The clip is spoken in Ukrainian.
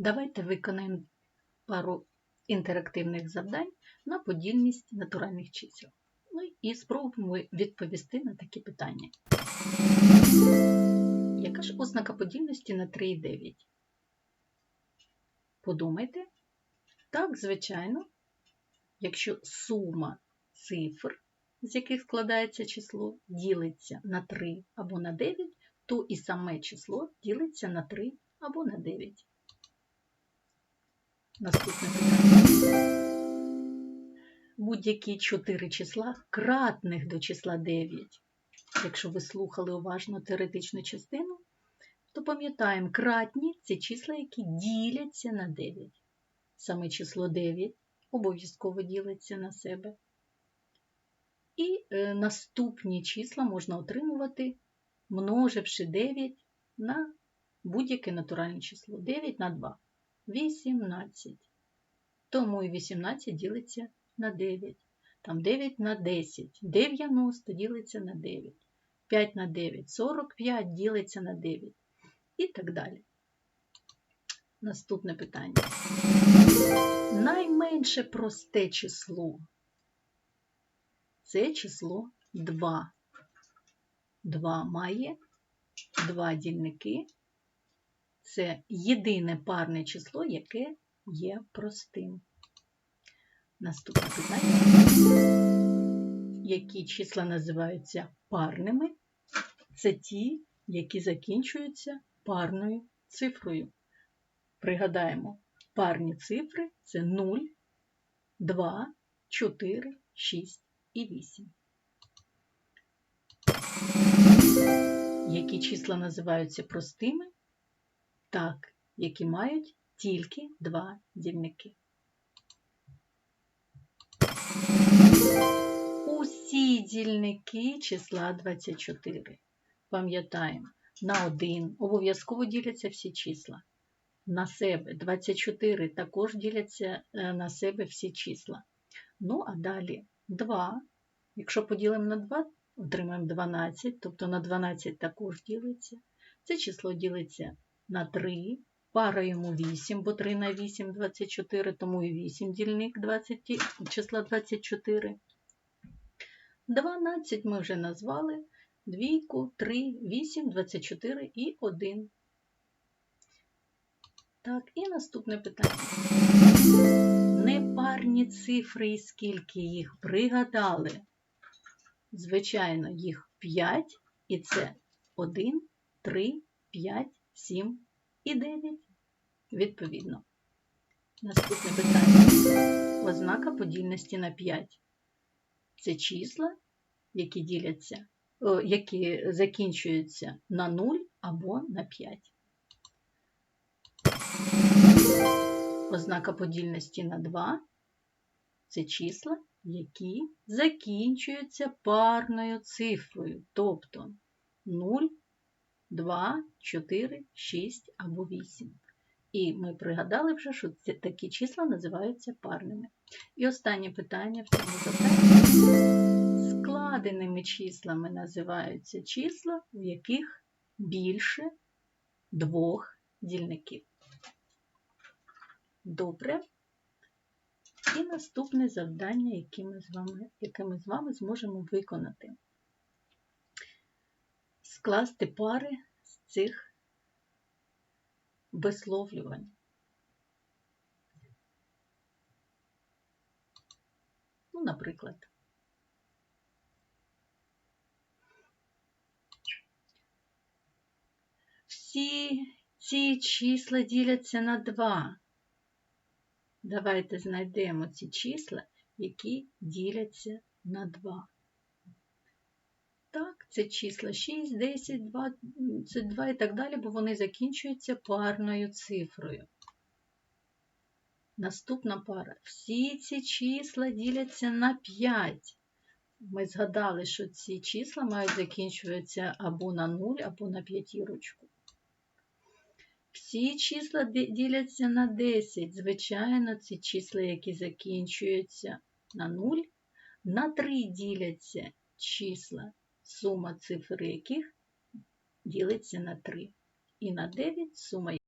Давайте виконаємо пару інтерактивних завдань на подільність натуральних чисел. Ну і спробуємо відповісти на такі питання. Яка ж ознака подільності на 3,9? Подумайте. Так, звичайно, якщо сума цифр, з яких складається число, ділиться на 3 або на 9, то і саме число ділиться на 3 або на 9. Наступне питання. Будь-які 4 числа кратних до числа 9. Якщо ви слухали уважно теоретичну частину, то пам'ятаємо, кратні це числа, які діляться на 9. Саме число 9 обов'язково ділиться на себе. І е, наступні числа можна отримувати, множивши 9 на будь-яке натуральне число. 9 на 2. 18. Тому і 18 ділиться на 9. Там 9 на 10. 90 ділиться на 9. 5 на 9. 45 ділиться на 9. І так далі. Наступне питання. Найменше просте число. Це число 2. 2 має 2 дільники. Це єдине парне число, яке є простим. Наступне питання. Які числа називаються парними? Це ті, які закінчуються парною цифрою. Пригадаємо, парні цифри це 0, 2, 4, 6 і 8. Які числа називаються простими? Так, які мають тільки два дільники. Усі дільники числа 24. Пам'ятаємо, на 1 обов'язково діляться всі числа. На себе 24 також діляться на себе всі числа. Ну, а далі 2. Якщо поділимо на 2, отримаємо 12, тобто на 12 також ділиться. Це число ділиться на 3, пара йому 8, бо 3 на 8 – 24, тому і 8 дільник 20, числа 24. 12 ми вже назвали, двійку, 3, 8, 24 і 1. Так, і наступне питання. Непарні цифри, і скільки їх пригадали? Звичайно, їх 5, і це 1, 3, 5, 7 і 9. Відповідно. Наступне питання. Ознака подільності на 5. Це числа, які діляться, о, які закінчуються на 0 або на 5. Ознака подільності на 2 це числа, які закінчуються парною цифрою, тобто 0, 2, 4, 6 або 8. І ми пригадали вже, що такі числа називаються парними. І останнє питання в цьому завданні. Складеними числами називаються числа, в яких більше двох дільників. Добре. І наступне завдання, яке ми з вами, яке ми з вами зможемо виконати. Скласти пари з цих висловлювань. Ну, наприклад. Всі ці числа діляться на 2. Давайте знайдемо ці числа, які діляться на 2. Так, це числа 6, 10, 22 і так далі, бо вони закінчуються парною цифрою. Наступна пара. Всі ці числа діляться на 5. Ми згадали, що ці числа мають закінчуватися або на 0, або на п'ятірочку. Всі числа діляться на 10. Звичайно, ці числа, які закінчуються на 0, на 3 діляться числа, сума цифр яких ділиться на 3. І на 9 сума